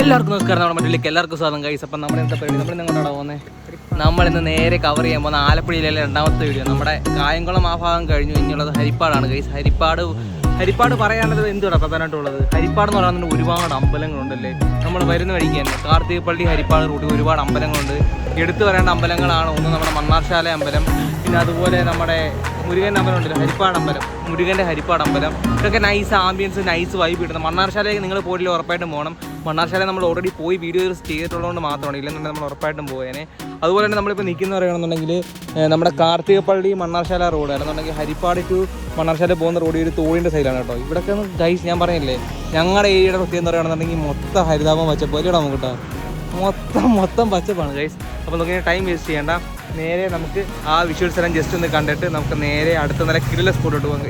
എല്ലാവർക്കും നമസ്കാരം. നമ്മുടെ മറ്റിലേക്ക് എല്ലാവർക്കും സ്വാഗതം. കൈസ് അപ്പം നമ്മൾ എന്താ പരിപാടി നമ്മൾ എങ്ങോട്ടാണ് പോകുന്നത് നമ്മൾ ഇന്ന് നേരെ കവർ ചെയ്യാൻ പോകുന്ന ആലപ്പുഴയിലെ രണ്ടാമത്തെ വീഡിയോ. നമ്മുടെ കായംകുളം ആ ഭാഗം കഴിഞ്ഞു. ഇനിയുള്ളത് ഹരിപ്പാടാണ്. കൈസ് ഹരിപ്പാട് ഹരിപ്പാട് പറയാനുള്ളത് എന്തുവാണ് പ്രധാനമായിട്ടുള്ളത്? ഹരിപ്പാട് എന്ന് പറയുന്നത് ഒരുപാട് അമ്പലങ്ങളുണ്ടല്ലേ? നമ്മൾ വരുന്ന വഴിക്ക് തന്നെ കാർത്തികപ്പള്ളി ഹരിപ്പാട് റൂട്ടിൽ ഒരുപാട് അമ്പലങ്ങളുണ്ട്. എടുത്തു വരേണ്ട അമ്പലങ്ങളാണ് ഒന്ന് നമ്മുടെ മണ്ണാർശാല അമ്പലം പിന്നെ അതുപോലെ നമ്മുടെ മുരുകൻ അമ്പലം ഉണ്ടല്ലോ ഹരിപ്പാട് അമ്പലം. മുരുകന്റെ ഹരിപ്പാട് അമ്പലം. ഇതൊക്കെ നൈസ് ആംബിയൻസ് നൈസ് വൈബ് കിട്ടുന്നത് മണ്ണാർശാലയ്ക്ക് നിങ്ങൾ പോയില്ല ഉറപ്പായിട്ടും പോകണം മണ്ണാർശാല നമ്മൾ ഓൾറെഡി പോയി വീഡിയോ ചെയ്തിട്ടുള്ളതുകൊണ്ട് മാത്രമാണ്. ഇല്ലെന്നുണ്ടെങ്കിൽ നമ്മൾ ഉറപ്പായിട്ടും പോയേനെ. അതുപോലെ തന്നെ നമ്മളിപ്പോൾ നിൽക്കുന്ന പറയുകയാണെന്നുണ്ടെങ്കിൽ നമ്മുടെ കാർത്തികപ്പള്ളി മണ്ണാർശാല റോഡ് അല്ലെന്നുണ്ടെങ്കിൽ ഹരിപ്പാട് ടു മണ്ണാർശാല പോകുന്ന റോഡ് ഒരു തോടിന്റെ സൈഡാണ് കേട്ടോ. ഇവിടെയൊക്കെ ഒന്ന് ഗൈസ് ഞാൻ പറഞ്ഞില്ലേ ഞങ്ങളുടെ ഏരിയയുടെ പ്രത്യേകം പറയുകയാണെന്നുണ്ടെങ്കിൽ മൊത്തം ഹരിതാപം പച്ചപ്പ്. ഇടാം നമുക്ക് കേട്ടോ മൊത്തം മൊത്തം പച്ചപ്പാണ് ഗൈസ് അപ്പോൾ നമുക്ക് ടൈം വേസ്റ്റ് ചെയ്യേണ്ട. നേരെ നമുക്ക് ആ വിഷ്വൽസ് എല്ലാം ജസ്റ്റ് ഒന്ന് കണ്ടിട്ട് നമുക്ക് നേരെ അടുത്ത നില കിരില സ്പോട്ടിലോട്ട് പോകാം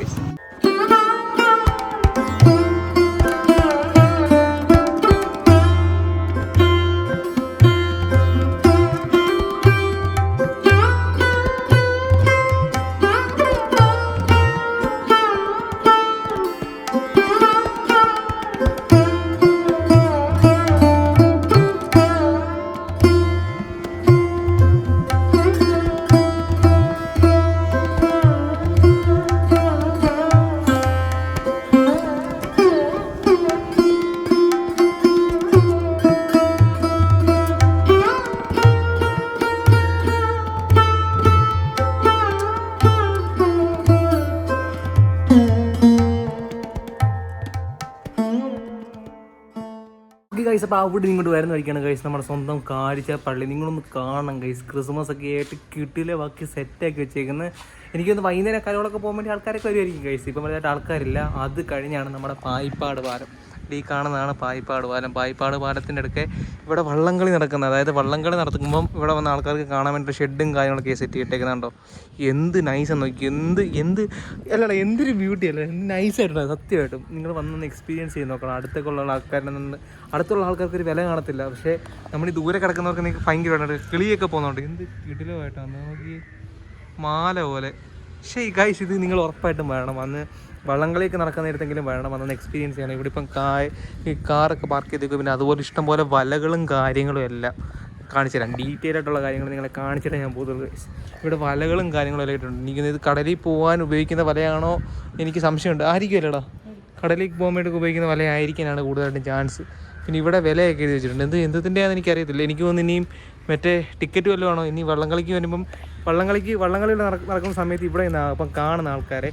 ഗൈസ് ഗൈസ് അപ്പോൾ അവിടെ ഇങ്ങോട്ട് വരുന്ന വഴിക്കാണ് ഗൈസ് നമ്മുടെ സ്വന്തം കാഴ്ച പള്ളി. നിങ്ങളൊന്ന് കാണണം ഗൈസ് ക്രിസ്മസ് ഒക്കെ ആയിട്ട് കിട്ടിയിലെ ബാക്കി സെറ്റാക്കി വെച്ചേക്കുന്നത് എനിക്കൊന്ന് വൈകുന്നേരം കലോളൊക്കെ പോകാൻ വേണ്ടി ആൾക്കാരൊക്കെ വരുമായിരിക്കും ഗൈസ് ഇപ്പം വലുതായിട്ട് ആൾക്കാരില്ല. അത് കഴിഞ്ഞാണ് നമ്മുടെ പായിപ്പാട് പാലം ഈ കാണുന്നതാണ് പായിപ്പാട് പാലം പായിപ്പാട് പാലത്തിന്റെ അടുക്കെ ഇവിടെ വള്ളംകളി നടക്കുന്നത്. അതായത് വള്ളംകളി നടത്തുമ്പം ഇവിടെ വന്ന ആൾക്കാർക്ക് കാണാൻ വേണ്ടി ഷെഡും കാര്യങ്ങളൊക്കെ സെറ്റ് ചെയ്തിട്ടേക്കുന്നുണ്ടോ എന്ത് നൈസ് നോക്കി എന്ത് എന്ത് അല്ലടാ എന്തൊരു ബ്യൂട്ടി അല്ലേ? എന്ത് നൈസായിട്ടുണ്ട് സത്യമായിട്ടും നിങ്ങൾ വന്നൊന്ന് എക്സ്പീരിയൻസ് ചെയ്ത് നോക്കണം. അടുത്തേക്കുള്ള ആൾക്കാരിൽ നിന്ന് അടുത്തുള്ള ആൾക്കാർക്ക് ഒരു വില കാണത്തില്ല. പക്ഷേ നമ്മൾ ഈ ദൂരെ കിടക്കുന്നവർക്ക് നിങ്ങൾക്ക് ഭയങ്കരമായിട്ട് കിളിയൊക്കെ പോകുന്നുണ്ട്. എന്ത് കിടിലുമായിട്ടാണ് നമുക്ക് മാല പോലെ. പക്ഷേ ഈ കാഴ്ച ഇത് നിങ്ങൾ ഉറപ്പായിട്ടും വേണം വന്ന് വള്ളംകളിയൊക്കെ നടക്കുന്ന നേരത്തെങ്കിലും വേണം അതൊന്ന് എക്സ്പീരിയൻസ് ചെയ്യണം. ഇവിടെ ഇപ്പം കാ ഈ കാറൊക്കെ പാർക്ക് ചെയ്തേക്കും പിന്നെ അതുപോലെ ഇഷ്ടംപോലെ വലകളും കാര്യങ്ങളും എല്ലാം കാണിച്ചു തരാം. ഡീറ്റെയിൽ ആയിട്ടുള്ള കാര്യങ്ങൾ നിങ്ങളെ കാണിച്ചിട്ട് ഞാൻ പോകുന്നത്. ഇവിടെ വലകളും കാര്യങ്ങളും എല്ലാം ഇട്ടുണ്ട് എനിക്ക് ഇത് കടലിൽ പോകാൻ ഉപയോഗിക്കുന്ന വലയാണോ? എനിക്ക് സംശയമുണ്ട്. ആയിരിക്കുമല്ലേടാ? കടലിൽ പോകാൻ വേണ്ടി ഉപയോഗിക്കുന്ന വലയായിരിക്കാനാണ് കൂടുതലായിട്ടും ചാൻസ് പിന്നെ ഇവിടെ വിലയൊക്കെ എഴുതി വെച്ചിട്ടുണ്ട്. എന്ത് എന്തിന്റെയാണെന്ന് എനിക്കറിയത്തില്ല. എനിക്ക് തോന്നുന്നു ഇനിയും മറ്റേ ടിക്കറ്റ് വല്ലതും ആണോ? ഇനി വള്ളംകളിക്ക് വരുമ്പം വള്ളംകളിക്ക് വള്ളംകളി നടക്കുന്ന സമയത്ത് ഇവിടെ അപ്പം കാണുന്ന ആൾക്കാരെ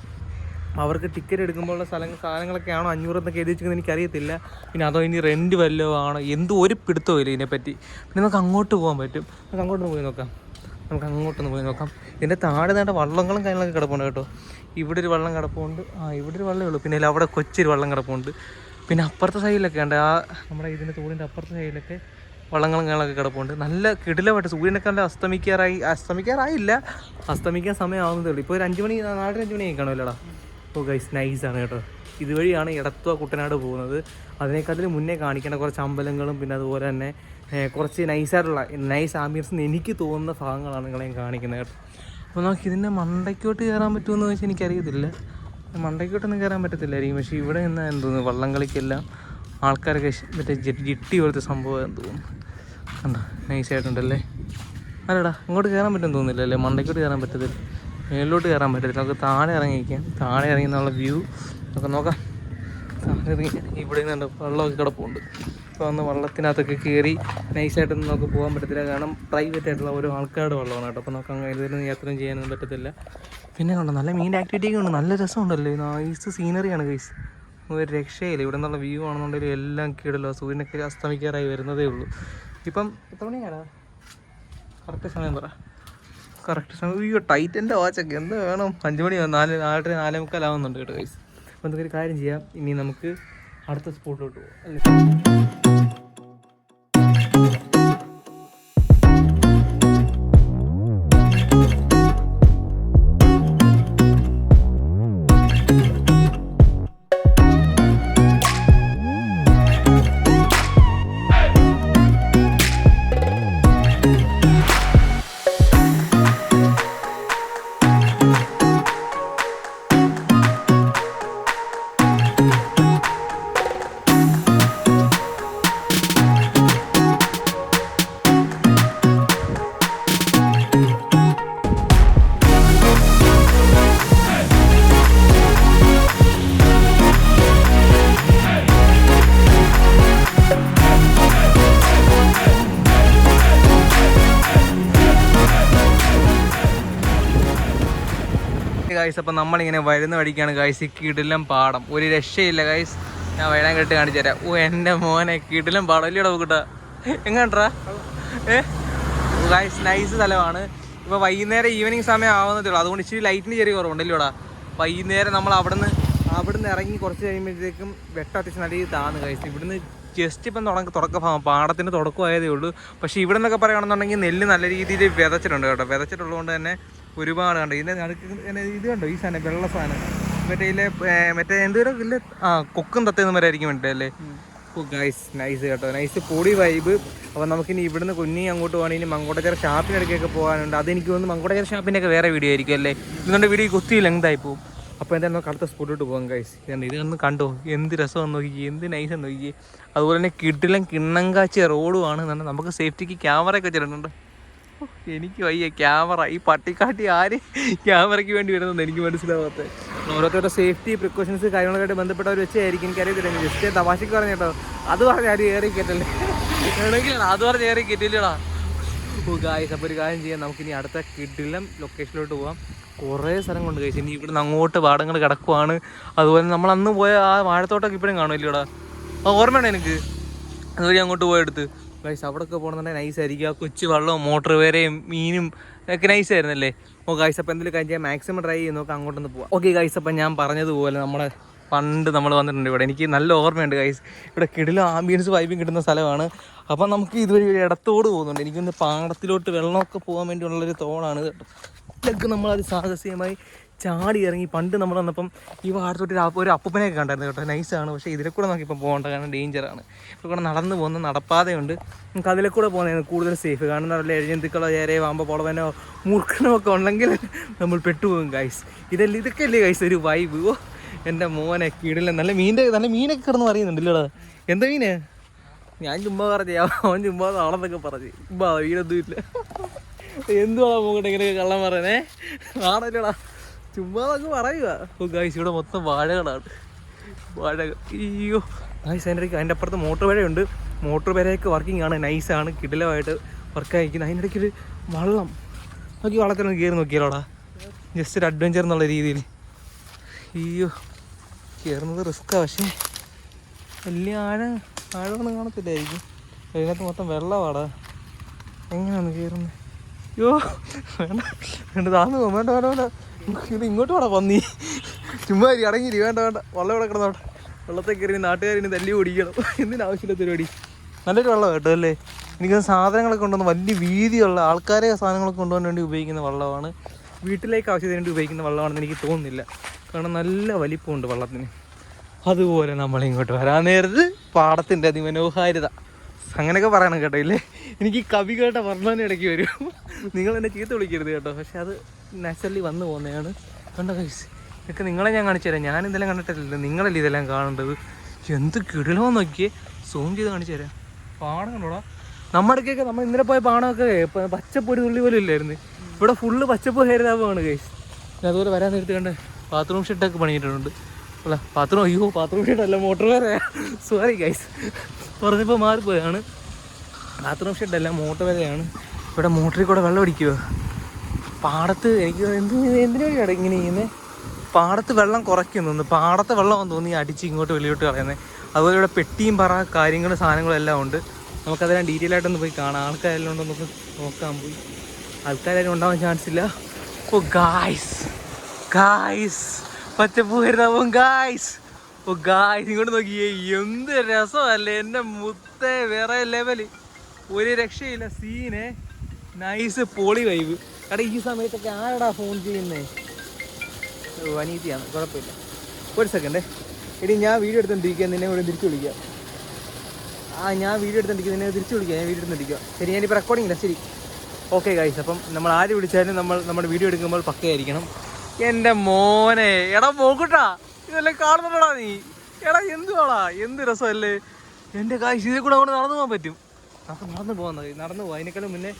അവർക്ക് ടിക്കറ്റ് എടുക്കുമ്പോഴുള്ള സ്ഥലങ്ങൾ സാധനങ്ങളൊക്കെ ആണോ അഞ്ഞൂറ് എന്നൊക്കെ എഴുതി വെച്ചിരിക്കുന്നത് എനിക്കറിയത്തില്ല. പിന്നെ അതോ ഇനി റെന്റ് വല്ലതും ആണോ? എന്തോ ഒരു പിടുത്തവും ഇല്ല ഇതിനെപ്പറ്റി. പിന്നെ നമുക്ക് അങ്ങോട്ട് പോകാൻ പറ്റും. നമുക്ക് അങ്ങോട്ട് പോയി നോക്കാം. നമുക്ക് അങ്ങോട്ടൊന്ന് പോയി നോക്കാം. ഇതിന്റെ താഴെ നേട്ട വള്ളങ്ങളും കാര്യങ്ങളൊക്കെ കിടപ്പുണ്ട് കേട്ടോ. ഇവിടെ ഒരു വള്ളം കിടപ്പുണ്ട്. ആ ഇവിടെ ഒരു വള്ളമേ ഉള്ളൂ. പിന്നെ അവിടെ കൊച്ചൊരു വള്ളം കിടപ്പുണ്ട്. പിന്നെ അപ്പുറത്തെ സൈഡിലൊക്കെ ഉണ്ട്. ആ നമ്മുടെ ഇതിന്റെ തോടിന്റെ അപ്പുറത്തെ സൈഡിലൊക്കെ വള്ളങ്ങളും കാര്യങ്ങളൊക്കെ കിടപ്പുണ്ട്. നല്ല കിടിലമായിട്ട് സൂര്യനൊക്കെ നല്ല അസ്തമിക്കാറായി അസ്തമിക്കാറായില്ല. അസ്തമിക്കാൻ സമയമാവുന്നതേ ഉള്ളൂ. ഇപ്പോൾ ഒരു അഞ്ച് മണി നാലര അഞ്ച് മണിയായി കാണുമല്ലോടാ. ഓ ഗൈസ് നൈസാണ് കേട്ടോ. ഇതുവഴിയാണ് ഇടത്തുവ കുട്ടനാട് പോകുന്നത്. അതിനേക്കാട്ടിലും മുന്നേ കാണിക്കേണ്ട കുറച്ച് അമ്പലങ്ങളും പിന്നെ അതുപോലെ തന്നെ കുറച്ച് നൈസായിട്ടുള്ള നൈസ് ആംബിയൻസ് എന്ന് എനിക്ക് തോന്നുന്ന ഭാഗങ്ങളാണ് നിങ്ങളെ കാണിക്കുന്നത് കേട്ടോ. അപ്പോൾ നമുക്ക് ഇതിന്റെ മണ്ടയ്ക്കോട്ട് കയറാൻ പറ്റുമെന്ന് വെച്ചാൽ എനിക്കറിയത്തില്ല. മണ്ടയ്ക്കോട്ടൊന്നും കയറാൻ പറ്റത്തില്ലായിരിക്കും. പക്ഷേ ഇവിടെ നിന്ന് എന്തോന്നു വള്ളം കളിക്കെല്ലാം ആൾക്കാരൊക്കെ മറ്റേ ജിട്ടി പോലത്തെ സംഭവം എന്ന് തോന്നുന്നു. കണ്ടോ? നൈസായിട്ടുണ്ടല്ലേ അല്ലടാ ഇങ്ങോട്ട് കയറാൻ പറ്റുമെന്ന് തോന്നുന്നില്ല അല്ലേ? മണ്ടയ്ക്കോട്ട് കയറാൻ പറ്റത്തില്ല. മേളിലോട്ട് കയറാൻ പറ്റില്ല. നമുക്ക് താഴെ ഇറങ്ങിയിരിക്കാം. താഴെ ഇറങ്ങി എന്നുള്ള വ്യൂ. നമുക്ക് നോക്കാം. താഴെ ഇറങ്ങി ഇവിടെ നിന്നുണ്ട്. വെള്ളമൊക്കെ കിടപ്പുണ്ട് അപ്പോൾ അന്ന് വള്ളത്തിനകത്തൊക്കെ കയറി നൈസായിട്ടൊന്നും നമുക്ക് പോകാൻ പറ്റത്തില്ല. കാരണം പ്രൈവറ്റ് ആയിട്ടുള്ള ഓരോ ആൾക്കാരുടെ വെള്ളമാണ് കേട്ടോ. അപ്പോൾ നമുക്ക് അങ്ങനെ ഇതിലൊന്നും യാത്രയും ചെയ്യാനൊന്നും പറ്റത്തില്ല. പിന്നെ കണ്ടോ നല്ല മീൻ ആക്ടിവിറ്റിയൊക്കെ ഉണ്ട്. നല്ല രസമുണ്ടല്ലോ. നൈസ് സീനറിയാണ് ഗൈസ് ഒരു രക്ഷയില്ല. ഇവിടെ നിന്നുള്ള വ്യൂ ആണെന്നുണ്ടെങ്കിൽ എല്ലാം കീടല്ലോ സൂര്യനൊക്കെ അസ്തമിക്കാറായി വരുന്നതേ ഉള്ളൂ. ഇപ്പം എത്ര മണിയാണ് കറക്റ്റ് സമയം പറ. കറക്റ്റ് സമയം അയ്യോ ടൈറ്റന്റെ വാച്ചൊക്കെ എന്ത് വേണം? അഞ്ച് മണി നാല് നാലര നാലേ മുക്കാലാവുന്നുണ്ട് കേട്ടോ ഗൈസ് അപ്പോൾ എന്തൊക്കെ ഒരു കാര്യം ചെയ്യാം. ഇനി നമുക്ക് അടുത്ത സ്പോട്ടിലോട്ട് പോകാം ഗായ്സ് അപ്പം നമ്മളിങ്ങനെ വരുന്ന വഴിക്കാണ് ഗായ്സ് ഈ കിടിലം പാടം. ഒരു രക്ഷയില്ല ഗായ്സ് ഞാൻ വയനാട് കെട്ട് കാണിച്ചു തരാം. ഓ എന്റെ മോനെ കിടിലം പാടം. അല്ലയോടാ കൂട്ടാ? എങ്ങാണ്ടാ ഏ? ഗായ്സ് നൈസ് സ്ഥലമാണ്. ഇപ്പോൾ വൈകുന്നേരം ഈവനിങ് സമയം ആവുന്നതേ ഉള്ളൂ. അതുകൊണ്ട് ഇച്ചിരി ലൈറ്റിന് ചെറിയ കുറവുണ്ടല്ലോടാ വൈകുന്നേരം നമ്മൾ അവിടുന്ന് അവിടുന്ന് ഇറങ്ങി കുറച്ച് കഴിയുമ്പോഴത്തേക്കും വെട്ടം അത്യാവശ്യം നല്ല രീതിയിൽ താന്ന് കഴിച്ചു ഇവിടുന്ന് ജസ്റ്റ് ഇപ്പം തുടക്ക തുടക്ക പാടത്തിന്റെ തുടക്കമായതേ ഉള്ളൂ. പക്ഷേ ഇവിടെ നിന്നൊക്കെ പറയുകയാണെന്നുണ്ടെങ്കിൽ നെല്ല് നല്ല രീതിയിൽ വിതച്ചിട്ടുണ്ട് കേട്ടോ. വിതച്ചിട്ടുള്ളതുകൊണ്ട് തന്നെ ഒരുപാട് കണ്ടോ. ഇതിന്റെ നടുക്ക് ഇത് കണ്ടോ? ഈ സാധനം വെള്ള സാധനം. മറ്റേ ഇതിലെ മറ്റേ എന്തോരം ഇല്ല ആ കൊക്കും തത്തേന്ന് വരായിരിക്കും വേണ്ടത് അല്ലേ? ഗൈസ് നൈസ് കേട്ടോ. നൈസ് പൊടി വൈബ് അപ്പോൾ നമുക്കിനി ഇവിടുന്ന് കുഞ്ഞി അങ്ങോട്ട് പോകണമെങ്കിൽ മങ്കോട്ടച്ചേര ഷാപ്പിനടുക്കൊക്കെ പോകാനുണ്ട്. അതെനിക്ക് തോന്നുന്നു മങ്കോട്ടക്കര ഷാപ്പിന്റെ ഒക്കെ വേറെ വീഡിയോ ആയിരിക്കും അല്ലേ? ഇതുകൊണ്ട് വീഡിയോ കുത്തി ലെങ്തായി പോകും. അപ്പോൾ എന്തായാലും നമുക്ക് അടുത്ത സ്പോട്ടിലോട്ട് പോകാം ഗൈസ് ഇത് ഇതൊന്ന് കണ്ടോ? എന്ത് രസമെന്ന് നോക്കി എന്ത് നൈസ് നോക്കി അതുപോലെ തന്നെ കിട്ടിലും കിണ്ണം കാച്ചിയ റോഡുമാണ് നമുക്ക് സേഫ്റ്റിക്ക് ക്യാമറയൊക്കെ വെച്ചിട്ടുണ്ട്. എനിക്ക് വയ്യ ക്യാമറ. ഈ പട്ടിക്കാട്ടി ആര് ക്യാമറയ്ക്ക് വേണ്ടി വരുന്നത് എനിക്ക് മനസ്സിലാവാത്തത് ഓരോരുത്തരുടെ സേഫ്റ്റി പ്രിക്കോഷൻസ് കാര്യങ്ങളൊക്കെ ബന്ധപ്പെട്ടവർ വെച്ചായിരിക്കും. എനിക്കറിയത്തില്ല ജസ്റ്റ് തമാശക്ക് പറഞ്ഞു കേട്ടോ. അത് പറഞ്ഞ് ആരും ഏറി കയറ്റല്ലേ അത് പറഞ്ഞ് ഏറി കയറ്റില്ലടാ ഓ ഗായ്സ് അപ്പോൾ ഒരു കാര്യം ചെയ്യാം. നമുക്കിനി അടുത്ത കിഡിലം ലൊക്കേഷനിലോട്ട് പോകാം കുറേ സ്ഥലം കൊണ്ട് കഴിച്ചു ഇനി ഇവിടുന്ന് അങ്ങോട്ട് പാടങ്ങൾ കിടക്കുവാണ്. അതുപോലെ നമ്മൾ അന്ന് പോയ ആ വാഴത്തോട്ടൊക്കെ ഇപ്പോഴും കാണുമല്ലോടാ? ആ ഓർമ്മയാണ് എനിക്ക് അതുവഴി അങ്ങോട്ട് പോയെടുത്ത് ഗൈസ് അവിടെയൊക്കെ പോകണമെന്നുണ്ടെങ്കിൽ നൈസ് ആയിരിക്കും. ആ കൊച്ചു വെള്ളവും മോട്ടർ വരെയും മീനും ഒക്കെ നൈസ് ആയിരുന്നല്ലേ? ഓ ഗൈസ് അപ്പോൾ എന്തെങ്കിലും കാര്യം മാക്സിമം ട്രൈ ചെയ്ത് നോക്കാം. അങ്ങോട്ടൊന്ന് പോവാം. ഓക്കെ ഗൈസ് അപ്പം ഞാൻ പറഞ്ഞതുപോലെ നമ്മളെ പണ്ട് നമ്മൾ വന്നിട്ടുണ്ട് ഇവിടെ. എനിക്ക് നല്ല ഓർമ്മയുണ്ട് ഗൈസ് ഇവിടെ കിടിലും ആംബിയൻസ് വൈബും കിട്ടുന്ന സ്ഥലമാണ്. അപ്പം നമുക്ക് ഇതുവഴി ഒരു ഇടത്തോട് പോകുന്നുണ്ട്. എനിക്കൊന്ന് പാടത്തിലോട്ട് വെള്ളമൊക്കെ പോകാൻ വേണ്ടിയുള്ളൊരു തോടാണ് ഇതൊക്കെ നമ്മളത് സാഹസികമായി ചാടി ഇറങ്ങി പണ്ട് നമ്മൾ വന്നപ്പം ഈ വാടത്തോട്ട് ഒരു അപ്പ- ഒരു അപ്പനെയൊക്കെ കണ്ടായിരുന്നു കേട്ടോ. നൈസാണ്. പക്ഷേ ഇതിലെ കൂടെ നോക്കിയപ്പോൾ പോകേണ്ട കാരണം ഡേഞ്ചറാണ് ഇപ്പോൾ കൂടെ നടന്നു പോകുന്ന നടപ്പാതയുണ്ട്. നമുക്ക് അതിലെ കൂടെ പോകുന്നതാണ് കൂടുതൽ സേഫ്. കാരണം വല്ല എഴുതിക്കളോ ചേരെ വാമ്പ പൊളവനോ മൂർഖനോ ഒക്കെ ഉണ്ടെങ്കിൽ നമ്മൾ പെട്ടുപോകും ഗൈസ് ഇതല്ല ഇതൊക്കെ അല്ലേ ഗൈസ് ഒരു വൈബ് ഓ എന്റെ മോനെ കീടില്ല നല്ല മീന്റെ നല്ല മീനൊക്കെ കിടന്ന് പറയുന്നുണ്ടല്ലോ എന്താ മീന്? ഞാൻ ചുമ്മാ പറഞ്ഞേ അവൻ ചുമ്മാ നാളെന്നൊക്കെ പറഞ്ഞു. ചുമ്മാ വീടൊന്നും ഇല്ല. എന്തുവാ പോകട്ടെ ഇങ്ങനെയൊക്കെ കള്ളം പറയണേ ആണല്ലോടാ ചുമ്മാ അങ്ങ് പറയുക. ഓ ഗായ്സ് ഇവിടെ മൊത്തം വാഴകളാണ്. വാഴകൾ അയ്യോ. ഗായ്സ് അതിന്റെ ഇടയ്ക്ക് അതിന്റെ അപ്പുറത്ത് മോട്ടോർ വരെയുണ്ട്. മോട്ടോർ വരെയൊക്കെ വർക്കിംഗ് ആണ്. നൈസാണ് കിടിലമായിട്ട് വർക്ക് ആയിരിക്കുന്നത് അതിന്റെ ഇടയ്ക്ക് ഒരു വള്ളം. നോക്കി വള്ളത്തിലൊന്ന് കയറി നോക്കിയാലോടാ. ജസ്റ്റ് ഒരു അഡ്വഞ്ചർ എന്നുള്ള രീതിയിൽ. അയ്യോ. കയറുന്നത് റിസ്ക്കാണ് പക്ഷേ വലിയ ആഴ ആഴമൊന്നും കാണത്തില്ലായിരിക്കും. അതിനകത്ത് മൊത്തം വെള്ളമാടാ. എങ്ങനെയാണ് കയറുന്നത് അയ്യോ. വേണ്ട. വേണ്ട താന്ന് വേണ്ട വേണ്ട വേണ്ട. ഇത് ഇങ്ങോട്ട് വേണം പന്നി. ചുമ്മാ ഇരി, വേണ്ട വേണ്ട. വെള്ളം ഇവിടെ കിടന്നോട്ടെ. വെള്ളത്തെ കയറി നാട്ടുകാരിന് തല്ലി ഓടിക്കണം. എന്തിനാവശ്യമില്ലാത്ത പരിപാടി? നല്ലൊരു വെള്ളം കേട്ടോ അല്ലേ? എനിക്ക് സാധനങ്ങളൊക്കെ കൊണ്ടുവന്ന് വലിയ വീതിയുള്ള ആൾക്കാരെ സാധനങ്ങളൊക്കെ കൊണ്ടുപോകാൻ വേണ്ടി ഉപയോഗിക്കുന്ന വെള്ളമാണ്. വീട്ടിലേക്ക് ആവശ്യത്തിന് വേണ്ടി ഉപയോഗിക്കുന്ന വെള്ളമാണെന്ന് എനിക്ക് തോന്നുന്നില്ല. കാരണം നല്ല വലിപ്പമുണ്ട് വെള്ളത്തിന്. അതുപോലെ നമ്മൾ ഇങ്ങോട്ട് വരാൻ നേരത്ത് പാടത്തിന്റെ അതിമനോഹാരിത. അങ്ങനെയൊക്കെ പറയണം കേട്ടോ ഇല്ലേ? എനിക്ക് കവികളുടെ വർണന ഇടയ്ക്ക് വരും. നിങ്ങൾ എന്നെ ചീത്ത വിളിക്കരുത് കേട്ടോ. പക്ഷെ അത് നാച്ചുറലി വന്നു പോകുന്നതാണ്. കണ്ടോ കൈസ് ഇതൊക്കെ നിങ്ങളെ ഞാൻ കാണിച്ചു തരാം. ഞാൻ ഇതെല്ലാം കണ്ടിട്ടില്ല നിങ്ങളല്ലേ ഇതെല്ലാം കാണേണ്ടത്? എന്ത് കിടിലോ നോക്കിയേ. സൂം ചെയ്ത് കാണിച്ചു തരാം. പാടം കണ്ടോടാ. നമ്മുടെ അടുക്കൊക്കെ നമ്മൾ ഇന്നലെ പോയ പാടമൊക്കെ പച്ചപ്പൊരി തുള്ളി പോലും ഇല്ലായിരുന്നു. ഇവിടെ ഫുള്ള് പച്ചപ്പ് ഹരിതാപമാണ് കൈസ് അതുപോലെ വരാൻ നിർത്തി കണ്ട് ബാത്റൂം ഷെഡൊക്കെ പണിയിട്ടുണ്ട് അല്ല ബാത്റൂം അയ്യോ ബാത്റൂം ഷെഡ് അല്ല മോട്ടോർ വരെ സോറി ഗൈസ് പറഞ്ഞപ്പോൾ മാറിപ്പോയാണ് ബാത്റൂം ഷെഡല്ല മോട്ടോർ വരെയാണ് ഇവിടെ മോട്ടറിൽ കൂടെ വെള്ളം അടിക്കുമോ പാടത്ത് എനിക്ക് എന്ത് എന്തിനാണ് ഇങ്ങനെ ചെയ്യുന്നത് പാടത്ത് വെള്ളം കുറയ്ക്കുന്നു പാടത്ത് വെള്ളം തോന്നി അടിച്ച് ഇങ്ങോട്ട് വെളിയോട്ട് കളയുന്നത് അതുപോലെ ഇവിടെ പെട്ടിയും പറ കാര്യങ്ങളും സാധനങ്ങളും എല്ലാം ഉണ്ട്. നമുക്കതെല്ലാം ഡീറ്റെയിൽ ആയിട്ടൊന്ന് പോയി കാണാം. ആൾക്കാരെല്ലാം ഉണ്ടോ നമുക്ക് നോക്കാൻ പോയി. ആൾക്കാരും ഉണ്ടാവാൻ ചാൻസ് ഇല്ല. ഓ ഗായ്സ് ഗായ്സ് പച്ചപ്പൂ വരുന്നപ്പം ഗായ്സ് ഓ ഗായ്സ് ഇങ്ങോട്ട് നോക്കിയേ എന്ത് രസമല്ലേ. എന്റെ മുത്തേ വേറെ ലെവൽ ഒരു രക്ഷയില്ല. സീനെ നൈസ് പോളി വൈബ് എടാ ഈ സമയത്തൊക്കെ ആരടാ ഫോൺ ചെയ്യുന്നേ? അനീതിയാണ്. കുഴപ്പമില്ല. ഒരു സെക്കൻഡേ എടി ഞാൻ വീഡിയോ എടുത്തുകൊണ്ടിരിക്കുക നിന്നെ ഇവിടെ തിരിച്ചു വിളിക്കാം. ആ ഞാൻ വീഡിയോ എടുത്തോണ്ടിരിക്കുക നിന്നെ തിരിച്ചു വിളിക്കാം. ഞാൻ വീഡിയോ എടുത്തോണ്ടിരിക്കുക ശരി ഞാനിപ്പോൾ റെക്കോർഡിംഗ് ഇല്ല ശരി. ഓക്കെ ഗൈസ് അപ്പം നമ്മൾ ആര് വിളിച്ചാലും നമ്മൾ നമ്മുടെ വീഡിയോ എടുക്കുമ്പോൾ പക്കയായിരിക്കണം. എന്റെ മോനെ. എടാ പോക്കട്ടാ ഇതെല്ലാം കാണുന്നുണ്ടോടാ നീ? എടാ എന്തുവാടാ? എന്ത് രസമല്ലേ? എന്റെ കാശ് ഇതിൽ കൂടെ അവിടെ നടന്നു പോകാൻ പറ്റും. നടന്നു പോകാൻ നടന്നു പോകാം. അതിനേക്കാളും മുന്നേ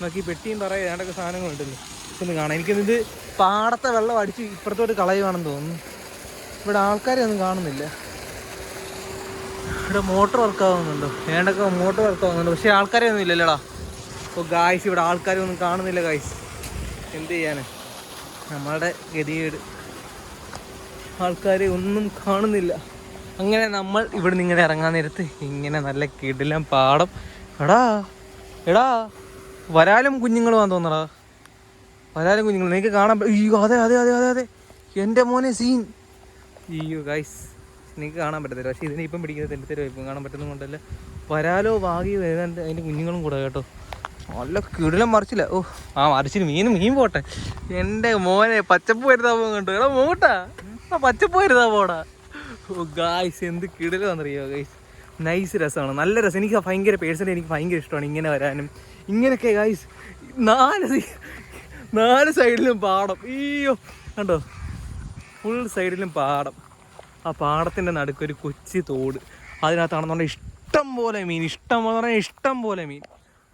നമുക്ക് ഈ പെട്ടിയും പറയാം ഏതൊക്കെ സാധനങ്ങളുണ്ടല്ലോ ഒന്ന് കാണാം. എനിക്കിത് പാടത്തെ വെള്ളം അടിച്ച് ഇപ്പുറത്തോട്ട് കളയുവാണെന്ന് തോന്നുന്നു. ഇവിടെ ആൾക്കാരെ ഒന്നും കാണുന്നില്ല. ഇവിടെ മോട്ടോർ വർക്ക് ആവുന്നുണ്ടോ? ഏണ്ടൊക്കെ മോട്ടോർ വർക്ക് ആവുന്നുണ്ട്? പക്ഷേ ആൾക്കാരെ ഒന്നും ഇല്ലല്ലോടാ. അപ്പോൾ ഗായ്സ് ഇവിടെ ആൾക്കാരെ ഒന്നും കാണുന്നില്ല ഗായ്സ് എന്ത് ചെയ്യാൻ നമ്മളുടെ ഗതികേട്. ആൾക്കാരെ ഒന്നും കാണുന്നില്ല. അങ്ങനെ നമ്മൾ ഇവിടെ നിന്ന് ഇങ്ങനെ ഇറങ്ങാൻ നേരത്ത് ഇങ്ങനെ നല്ല കിടിലം പാടം. എടാ എടാ. വരാലും കുഞ്ഞുങ്ങൾ വന്നു തോന്നടാ വരാലും കുഞ്ഞുങ്ങൾ. നിനക്ക് കാണാൻ അയ്യോ അതെ അതെ അതെ അതെ അതെ. എന്റെ മോനെ സീൻ. അയ്യോ ഗൈസ് നിങ്ങൾക്ക് കാണാൻ പറ്റത്തില്ല. പക്ഷേ ഇതിനെ ഇപ്പം പിടിക്കുന്നത് തെറ്റിത്തരോ ഇപ്പം കാണാൻ പറ്റുന്ന കൊണ്ടല്ല. വരാലോ വാകിയോ ഏതാണ്ട് അതിന്റെ കുഞ്ഞുങ്ങളും കൂടെ കേട്ടോ. നല്ല കിടിലം മറിച്ചില്ല. ഓ ആ മറിച്ചിന് മീൻ മീൻ പോട്ടെ. എന്റെ മോനെ പച്ചപ്പ് വരുതാ പോകും കണ്ടു. എടാ മൂട്ടാ. ആ പച്ചപ്പ് വരുതാ പോടാ ഓ ഗായ്സ് എന്ത് അറിയോ ഗൈസ് നൈസ് രസമാണ്. നല്ല രസം. എനിക്ക് ഭയങ്കര പേഴ്സണലി എനിക്ക് ഭയങ്കര ഇഷ്ടമാണ് ഇങ്ങനെ വരാനും. ഇങ്ങനെയൊക്കെ ഗൈസ് നാല് നാല് സൈഡിലും പാടം. അയ്യോ. കണ്ടോ? ഫുൾ സൈഡിലും പാടം. ആ പാടത്തിന്റെ നടുക്കൊരു കൊച്ചി തോട്. അതിനകത്താണെന്നുണ്ടെങ്കിൽ ഇഷ്ടം പോലെ മീൻ. ഇഷ്ടം പോലെ പറഞ്ഞാൽ ഇഷ്ടം പോലെ മീൻ.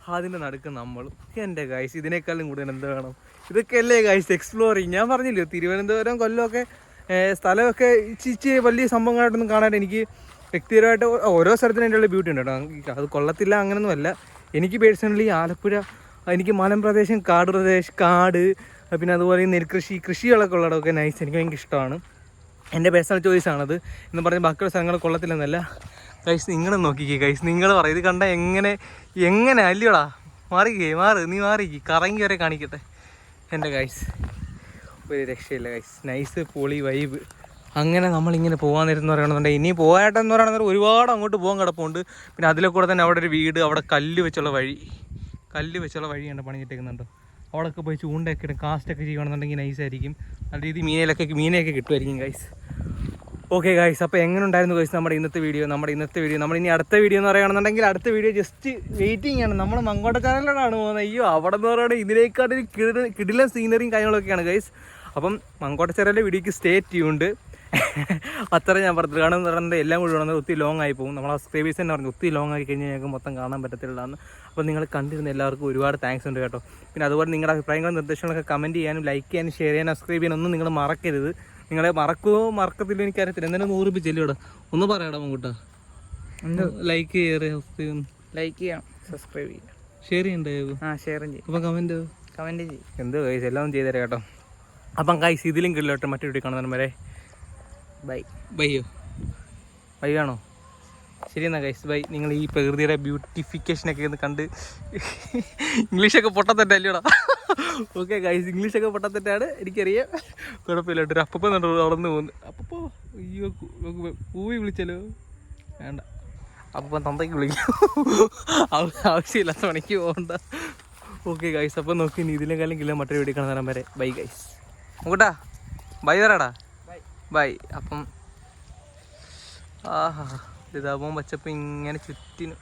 അതിന്റെ നടുക്ക് നമ്മൾ എന്റെ ഗൈസ് ഇതിനേക്കാളും കൂടുതൽ എന്ത് വേണം? ഇതൊക്കെ അല്ലേ ഗൈസ് എക്സ്പ്ലോറിങ് ഞാൻ പറഞ്ഞില്ലേ തിരുവനന്തപുരം കൊല്ലമൊക്കെ സ്ഥലമൊക്കെ ഇച്ചിരി വലിയ സംഭവങ്ങളായിട്ടൊന്നും കാണാൻ എനിക്ക് വ്യക്തിപരമായിട്ട് ഓരോ സ്ഥലത്തിനും അതിന്റെ ബ്യൂട്ടി ഉണ്ട് കേട്ടോ. അത് കൊള്ളത്തില്ല അങ്ങനെയൊന്നുമല്ല എനിക്ക് പേഴ്സണലി ആലപ്പുഴ എനിക്ക് മലമ്പ്രദേശം കാട് പ്രദേശം കാട് പിന്നെ അതുപോലെ നെൽകൃഷി കൃഷികളൊക്കെ ഉള്ളതൊക്കെ നൈസ് എനിക്ക് ഭയങ്കര ഇഷ്ടമാണ്. എന്റെ പേഴ്സണൽ ചോയ്സ് ആണത്. എന്ന് പറഞ്ഞ് ബാക്കിയുള്ള സ്ഥലങ്ങൾ കൊള്ളത്തില്ലെന്നല്ല. കൈസ് നിങ്ങൾ നോക്കിക്കേ കൈസ് നിങ്ങൾ പറയും. ഇത് കണ്ട എങ്ങനെ എങ്ങനെ അല്ലയോടാ? മാറിക്കേ മാറ്. നീ മാറിക്കേ. കറങ്ങി വരെ കാണിക്കട്ടെ. എന്റെ കൈസ് ഒരു രക്ഷയില്ല കൈസ് നൈസ് പൊളി വൈബ് അങ്ങനെ നമ്മളിങ്ങനെ പോകാൻ നേരത്തെ പറയണമെന്നുണ്ടെങ്കിൽ ഇനി പോയാട്ടെന്ന് പറയണമെന്നുണ്ടെങ്കിൽ ഒരുപാട് അങ്ങോട്ട് പോകാൻ കിടപ്പുണ്ട്. പിന്നെ അതിലെ കൂടെ തന്നെ അവിടെ ഒരു വീട് അവിടെ കല്ല് വെച്ചുള്ള വഴി കല്ല് വെച്ചുള്ള വഴിയാണ് പണിഞ്ഞിട്ടേക്കുന്നുണ്ടോ അവിടെയൊക്കെ പോയി ചൂണ്ടയൊക്കെ ഇടും കാസ്റ്റൊക്കെ ചെയ്യുകയാണെന്നുണ്ടെങ്കിൽ നൈസായിരിക്കും നല്ല രീതിയിൽ മീനയിലൊക്കെ മീനെയൊക്കെ കിട്ടുമായിരിക്കും ഗൈസ് ഓക്കെ ഗൈസ് അപ്പോൾ എങ്ങനെ ഉണ്ടായിരുന്നു ഗൈസ് നമ്മുടെ ഇന്നത്തെ വീഡിയോ നമ്മുടെ ഇന്നത്തെ വീഡിയോ നമ്മൾ ഇനി അടുത്ത വീഡിയോ എന്ന് പറയുകയാണെന്നുണ്ടെങ്കിൽ അടുത്ത വീഡിയോ ജസ്റ്റ് വെയിറ്റിംഗ് ആണ്. നമ്മൾ മങ്കോട്ട ചാനലിലാണ് പോകുന്നത്. അയ്യോ അവിടെ എന്ന് പറയുന്നത് ഇതിനേക്കാളൊരു കിടില സീനറിയും കാര്യങ്ങളൊക്കെയാണ് ഗൈസ് അപ്പം മങ്കോട്ട ചാനലിന്റെ വീഡിയോക്ക് സ്റ്റേ ട്യൂണ്ട് അത്ര ഞാൻ പറഞ്ഞത് കാരണം പറഞ്ഞത് എല്ലാം കൂടി വേണമെങ്കിൽ ഒത്തിരി ലോങ് ആയി പോകും. നമ്മൾ സബ്സ്ക്രൈബേഴ്സ് തന്നെ പറഞ്ഞു ഒത്തിരി ലോങ് ആയി കഴിഞ്ഞാൽ ഞങ്ങൾക്ക് മൊത്തം കാണാൻ പറ്റത്തില്ലാന്ന് അപ്പോൾ നിങ്ങൾ കണ്ടിരുന്ന എല്ലാവർക്കും ഒരുപാട് താങ്ക്സ് ഉണ്ട് കേട്ടോ. പിന്നെ അതുപോലെ നിങ്ങളുടെ അഭിപ്രായങ്ങളും നിർദ്ദേശങ്ങളൊക്കെ കമന്റ് ചെയ്യാനും ലൈക്ക് ചെയ്യാനും ഷെയർ ചെയ്യാനും സബ്സ്ക്രൈബ് ചെയ്യാനൊന്നും നിങ്ങൾ മറക്കരുത്. നിങ്ങളെ മറക്കുമോ മറക്കത്തില്ല എനിക്കറിയത്തില്ല. എന്തായാലും ഒന്ന് ഓർപ്പിച്ചല്ലോ ഇവിടെ ഒന്ന് പറയടാ മുങ്ങോട്ട് ലൈക്ക് ചെയ്യാറ് ലൈക്ക് ചെയ്യാം. സബ്സ്ക്രൈബ് ചെയ്യാം. ഷെയർ ചെയ്യണ്ടേ? ആ ഷെയറും ചെയ്യും. അപ്പം കമന്റ് കമന്റ് ചെയ്യും. എന്ത് എല്ലാം ചെയ്തു തരാം കേട്ടോ. അപ്പം കൈസ് ഇതിലും കിട്ടിലോട്ടെ മറ്റു വീട്ടിൽ കാണുന്ന വരെ ബൈ ബൈയോ ബൈ ആണോ ശരി എന്നാ ഗൈസ് ബൈ നിങ്ങൾ ഈ പ്രകൃതിയുടെ ബ്യൂട്ടിഫിക്കേഷനൊക്കെ ഒന്ന് കണ്ട് ഇംഗ്ലീഷൊക്കെ പൊട്ടത്തെറ്റല്ലേടാ ഓക്കെ ഗൈസ് ഇംഗ്ലീഷൊക്കെ പൊട്ടത്തെറ്റാണ് എനിക്കറിയാം. കുഴപ്പമില്ല. കേട്ടോ ഒരു അപ്പപ്പം കണ്ടു നടന്നു പോകുന്നു. അപ്പപ്പോ അയ്യോ പൂവി വിളിച്ചല്ലോ. വേണ്ട. അപ്പം തന്തയ്ക്ക് വിളിക്കും. ആവ- ആവശ്യമില്ലാത്ത പണിക്ക് പോകണ്ട. ഓക്കെ ഗൈസ് അപ്പം നോക്കി ഇനി ഇതിലേക്കാളും കിലോ മറ്റൊരു വീഡിയോ കാണാൻ വരെ. ബൈ ഗൈസ് നോക്കട്ടാ ബൈ വരാടാ ബൈ. അപ്പം ആഹാ ഇതാവുമ്പോൾ പച്ചപ്പ് ഇങ്ങനെ ചുറ്റിനും.